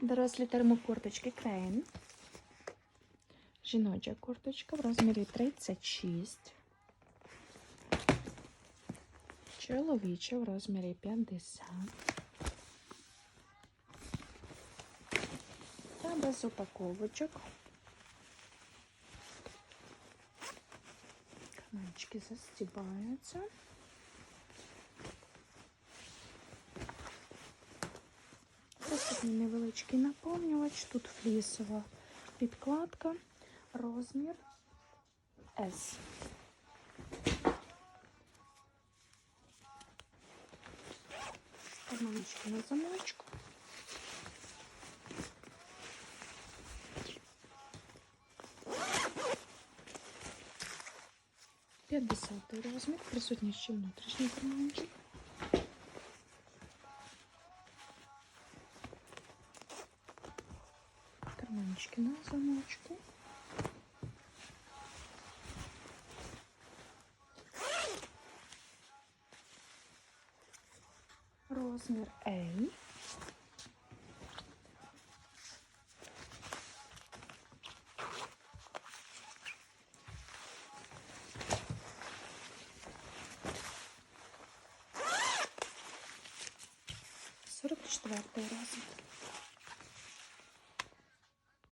Дорослі термокурточки Крейн. Жіноча курточка в розмірі 36. Чоловіча в розмірі 50. Та без упаковочок. Каманчики застібаються. Такий невеличкий наповнювач. Тут флісова підкладка. Розмір S. Карманочки на замочку. П'ятдесятий розмір, присутній ще внутрішній карманчик. Карманчики на замочку. Розмір L. Сорок четвертий розмір.